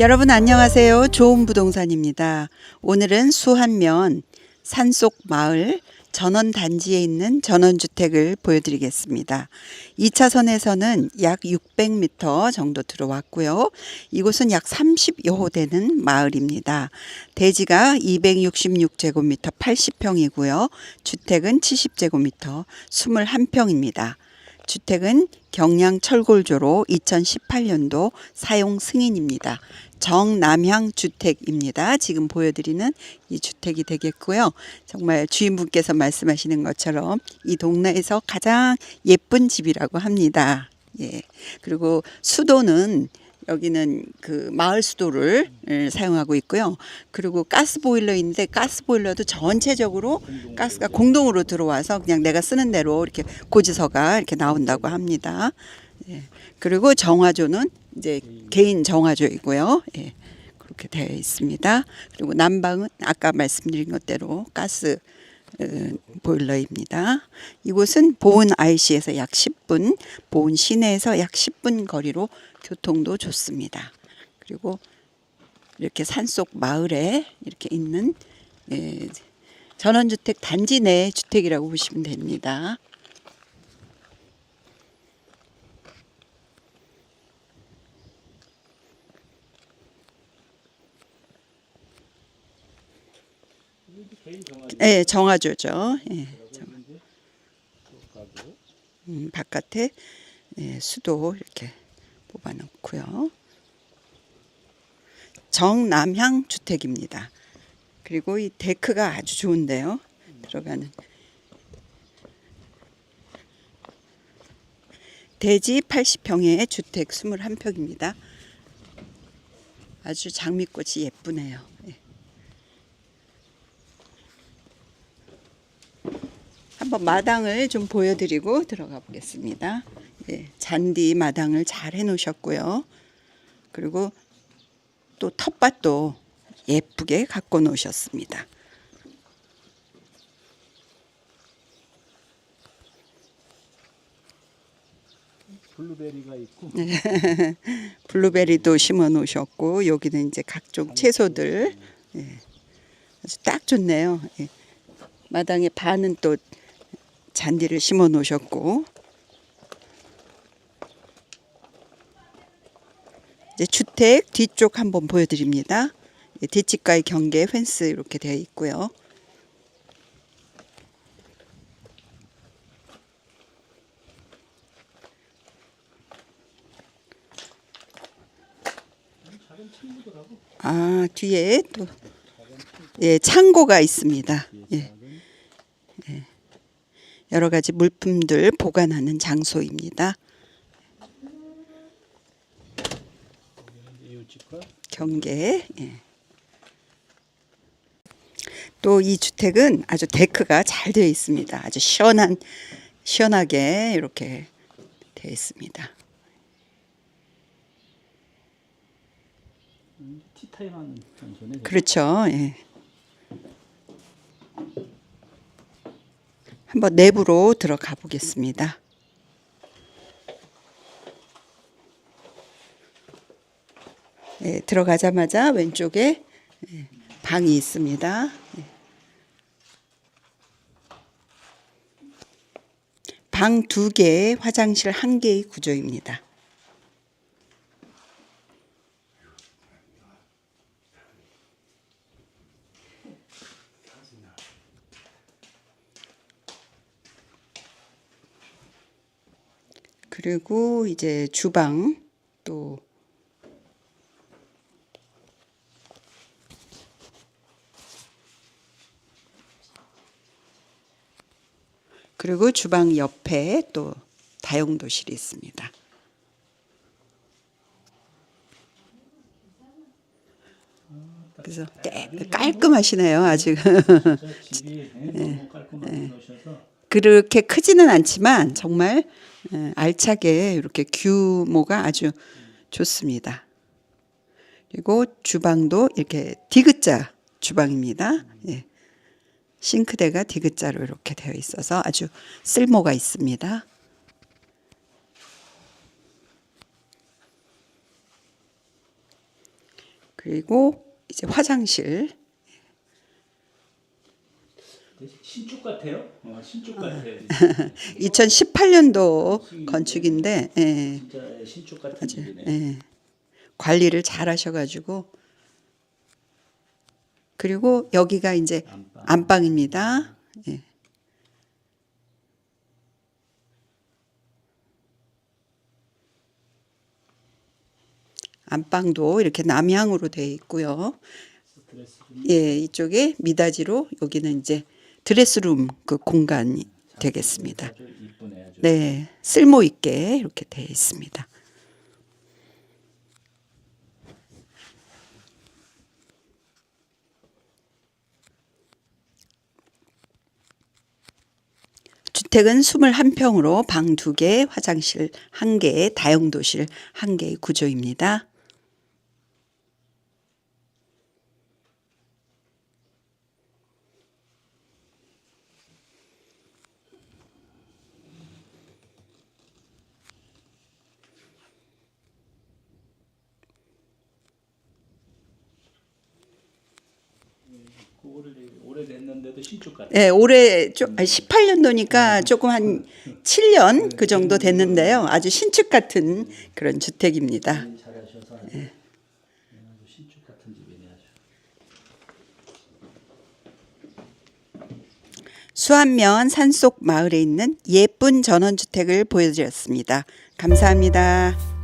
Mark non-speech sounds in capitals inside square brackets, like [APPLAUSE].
여러분 안녕하세요. 좋은 부동산입니다. 오늘은 수한면 산속 마을 전원 단지에 있는 전원주택을 보여드리겠습니다. 2차선에서는 약 600m 정도 들어왔고요. 이곳은 약 30여 호 되는 마을입니다. 대지가 266제곱미터 80평이고요. 주택은 70제곱미터 21평입니다. 주택은 경량 철골조로 2018년도 사용 승인입니다. 정남향 주택입니다. 지금 보여드리는 이 주택이 되겠고요. 정말 주인분께서 말씀하시는 것처럼 이 동네에서 가장 예쁜 집이라고 합니다. 예. 그리고 수도는 여기는 그 마을 수도를 예, 사용하고 있고요. 그리고 가스 보일러인데 가스 보일러도 전체적으로 가스가 공동으로 들어와서 그냥 내가 쓰는 대로 이렇게 고지서가 이렇게 나온다고 합니다. 예. 그리고 정화조는 이제 개인 정화조이고요. 예. 그렇게 되어 있습니다. 그리고 난방은 아까 말씀드린 것대로 가스 어, 보일러입니다. 이곳은 보은 IC에서 약 10분, 보은 시내에서 약 10분 거리로 교통도 좋습니다. 그리고 이렇게 산속 마을에 이렇게 있는 예, 전원주택 단지 내 주택이라고 보시면 됩니다. 예, 정화조죠. 예, 정- 음, 바깥에 예, 수도 이렇게 뽑아놓고요. 정남향 주택입니다. 그리고 이 데크가 아주 좋은데요. 들어가는 대지 80평의 주택 21평입니다. 아주 장미꽃이 예쁘네요. 예. 한번 마당을 좀 보여드리고 들어가 보겠습니다. 예, 잔디 마당을 잘 해놓으셨고요. 그리고 또 텃밭도 예쁘게 갖고 놓으셨습니다. 블루베리가 있고 [LAUGHS] 블루베리도 심어 놓으셨고 여기는 이제 각종 채소들 예, 아주 딱 좋네요. 예. 마당에 반은 또 잔디를 심어 놓으셨고 이제 주택 뒤쪽 한번 보여드립니다. 예, 뒷집과의 경계 펜스 이렇게 되어 있고요. 아 뒤에 또 예, 창고가 있습니다. 예. 예. 여러 가지 물품들 보관하는 장소입니다. 경계. 예. 또이 주택은 아주 데크가 잘 되어 있습니다. 아주 시원한 시원하게 이렇게 되어 있습니다. 장소네. 그렇죠. 예. 한번 내부로 들어가 보겠습니다. 예, 들어가자마자 왼쪽에 예, 방이 있습니다. 예. 방두 개, 화장실 한 개의 구조입니다. 그리고 이제 주방 또 그리고 주방 옆에 또 다용도실이 있습니다. 그래서 깨- 깔끔하시네요, 아주. 저집 그렇게 크지는 않지만 정말 예, 알차게 이렇게 규모가 아주 좋습니다. 그리고 주방도 이렇게 디귿자 주방입니다. 예. 싱크대가 디귿자로 이렇게 되어 있어서 아주 쓸모가 있습니다. 그리고 이제 화장실. 신축 같아요. 어, 신축 같아요. 2018년도 [LAUGHS] 건축인데 예, 진짜 신축 같은 아주 집이네. 예, 관리를 잘 하셔가지고 그리고 여기가 이제 안방. 안방입니다. 예. 안방도 이렇게 남향으로 되어 있고요. 드레스룸. 예, 이쪽에 미닫이로 여기는 이제 드레스룸 그 공간이 되겠습니다. 아주. 네, 쓸모 있게 이렇게 되어 있습니다. 주택은 21평으로 방 2개, 화장실 1개, 다용도실 1개의 구조입니다. 됐는데도 신축가. 네, 올해 18년도니까 조금 한 7년 그 정도 됐는데요. 아주 신축 같은 그런 주택입니다. 예. 수안면 산속 마을에 있는 예쁜 전원주택을 보여드렸습니다. 감사합니다.